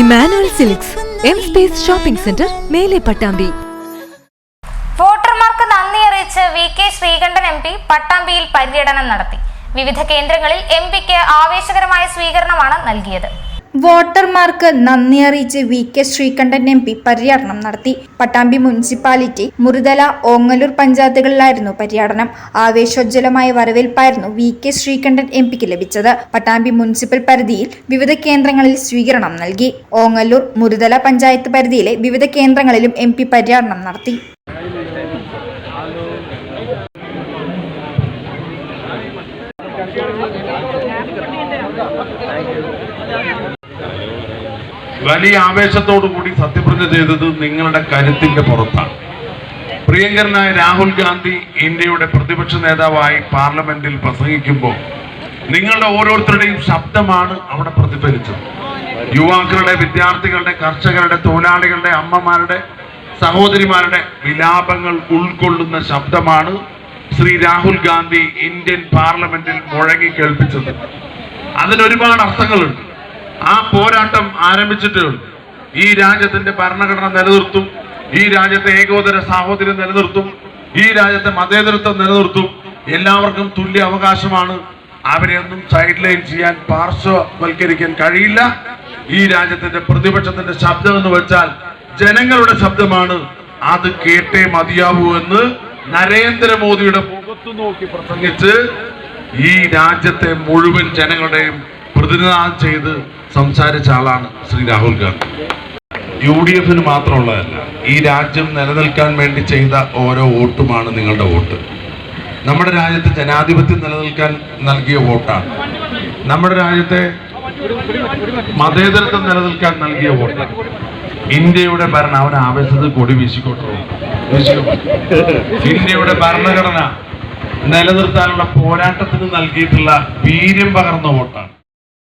Emmanuel Silks M space shopping centre മേലെ പട്ടാമ്പി. വോട്ടർമാർക്ക് നന്ദി അറിയിച്ച് V K Sreekandan M P പട്ടാമ്പിയിൽ പര്യടനം നടത്തി. വിവിധ കേന്ദ്രങ്ങളിൽ എം പിക്ക് ആവേശകരമായ സ്വീകരണമാണ് നൽകിയത്. വോട്ടർമാർക്ക് നന്ദി അറിയിച്ച് V K Sreekandan M P പര്യടനം നടത്തി. പട്ടാമ്പി മുനിസിപ്പാലിറ്റി മുറുതല ഓങ്ങല്ലൂർ പഞ്ചായത്തുകളിലായിരുന്നു പര്യടനം. ആവേശോജ്വലമായ വരവേൽപ്പായിരുന്നു വി കെ ശ്രീകണ്ഠൻ എം പിക്ക് ലഭിച്ചത്. പട്ടാമ്പി മുനിസിപ്പൽ പരിധിയിൽ വിവിധ കേന്ദ്രങ്ങളിൽ സ്വീകരണം നൽകി. ഓങ്ങല്ലൂർ മുറുതല പഞ്ചായത്ത് പരിധിയിലെ വിവിധ കേന്ദ്രങ്ങളിലും എം പി പര്യടനം നടത്തി. വലിയ ആവേശത്തോടു കൂടി സത്യപ്രതിജ്ഞ ചെയ്തത് നിങ്ങളുടെ കരുത്തിന്റെ പുറത്താണ്. പ്രിയങ്കരനായ രാഹുൽ ഗാന്ധി ഇന്ത്യയുടെ പ്രതിപക്ഷ നേതാവായി പാർലമെന്റിൽ പ്രസംഗിക്കുമ്പോൾ നിങ്ങളുടെ ഓരോരുത്തരുടെയും ശബ്ദമാണ് അവിടെ പ്രതിഫലിച്ചത്. യുവാക്കളുടെ വിദ്യാർത്ഥികളുടെ കർഷകരുടെ തൊഴിലാളികളുടെ അമ്മമാരുടെ സഹോദരിമാരുടെ വിലാപങ്ങൾ ഉൾക്കൊള്ളുന്ന ശബ്ദമാണ് ശ്രീ രാഹുൽ ഗാന്ധി ഇന്ത്യൻ പാർലമെന്റിൽ മുഴങ്ങി കേൾപ്പിച്ചത്. അതിനൊരുപാട് അർത്ഥങ്ങളുണ്ട്. ആ പോരാട്ടം ആരംഭിച്ചിട്ടേ ഉള്ളൂ. ഈ രാജ്യത്തിന്റെ ഭരണഘടന നിലനിർത്തും ഈ രാജ്യത്തെ ഏകോദര സാഹോദര്യം നിലനിർത്തും ഈ രാജ്യത്തെ മതേതരത്വം നിലനിർത്തും. എല്ലാവർക്കും തുല്യ അവകാശമാണ്. അവരെ ഒന്നും സൈഡ് ലൈൻ ചെയ്യാൻ പാർശ്വവൽക്കരിക്കാൻ കഴിയില്ല. ഈ രാജ്യത്തിന്റെ പ്രതിപക്ഷത്തിന്റെ ശബ്ദം എന്ന് വെച്ചാൽ ജനങ്ങളുടെ ശബ്ദമാണ്. അത് കേട്ടേ മതിയാവൂ എന്ന് നരേന്ദ്രമോദിയുടെ മുഖത്തു നോക്കി പ്രസംഗിച്ച് ഈ രാജ്യത്തെ മുഴുവൻ ജനങ്ങളുടെയും പ്രതിനിധാനം ചെയ്ത് സംസാരിച്ച ആളാണ് ശ്രീ രാഹുൽ ഗാന്ധി. യു ഡി എഫിന് മാത്രമുള്ളതല്ല ഈ രാജ്യം നിലനിൽക്കാൻ വേണ്ടി ചെയ്ത ഓരോ വോട്ടുമാണ് നിങ്ങളുടെ വോട്ട്. നമ്മുടെ രാജ്യത്ത് ജനാധിപത്യം നിലനിൽക്കാൻ നൽകിയ വോട്ടാണ്. നമ്മുടെ രാജ്യത്തെ മതേതരത്വം നിലനിൽക്കാൻ നൽകിയ വോട്ടാണ്. ഇന്ത്യയുടെ ഭരണം അവൻ ആവേശത്തിൽ കൊടി വീശിക്കോട്ടെ. ഇന്ത്യയുടെ ഭരണഘടന നിലനിർത്താനുള്ള പോരാട്ടത്തിന് നൽകിയിട്ടുള്ള വീര്യം പകർന്ന വോട്ടാണ്.